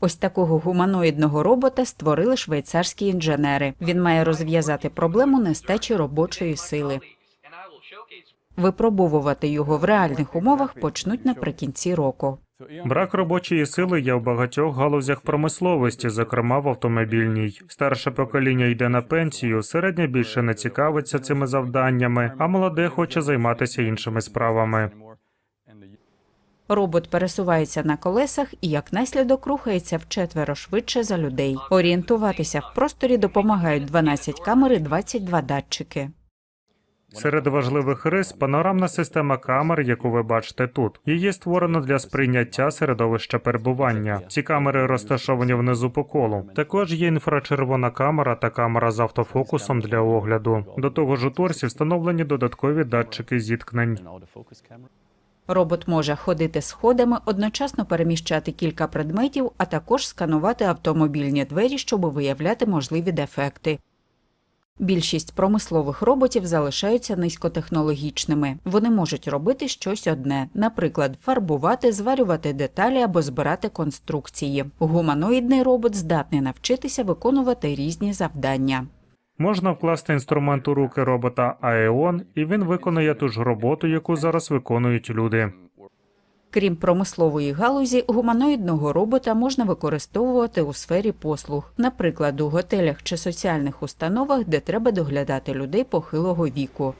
Ось такого гуманоїдного робота створили швейцарські інженери. Він має розв'язати проблему нестачі робочої сили. Випробовувати його в реальних умовах почнуть наприкінці року. Брак робочої сили є в багатьох галузях промисловості, зокрема в автомобільній. Старше покоління йде на пенсію, середнє більше не цікавиться цими завданнями, а молоде хоче займатися іншими справами. Робот пересувається на колесах і як наслідок рухається вчетверо швидше за людей. Орієнтуватися в просторі допомагають 12 камер і 22 датчики. Серед важливих рис панорамна система камер, яку ви бачите тут. Її створено для сприйняття середовища перебування. Ці камери розташовані внизу по колу. Також є інфрачервона камера та камера з автофокусом для огляду. До того ж у торсі встановлені додаткові датчики зіткнень. Робот може ходити сходами, одночасно переміщати кілька предметів, а також сканувати автомобільні двері, щоб виявляти можливі дефекти. Більшість промислових роботів залишаються низькотехнологічними. Вони можуть робити щось одне, наприклад, фарбувати, зварювати деталі або збирати конструкції. Гуманоїдний робот здатний навчитися виконувати різні завдання. Можна вкласти інструмент у руки робота Аеон, і він виконує ту ж роботу, яку зараз виконують люди. Крім промислової галузі, гуманоїдного робота можна використовувати у сфері послуг, наприклад, у готелях чи соціальних установах, де треба доглядати людей похилого віку.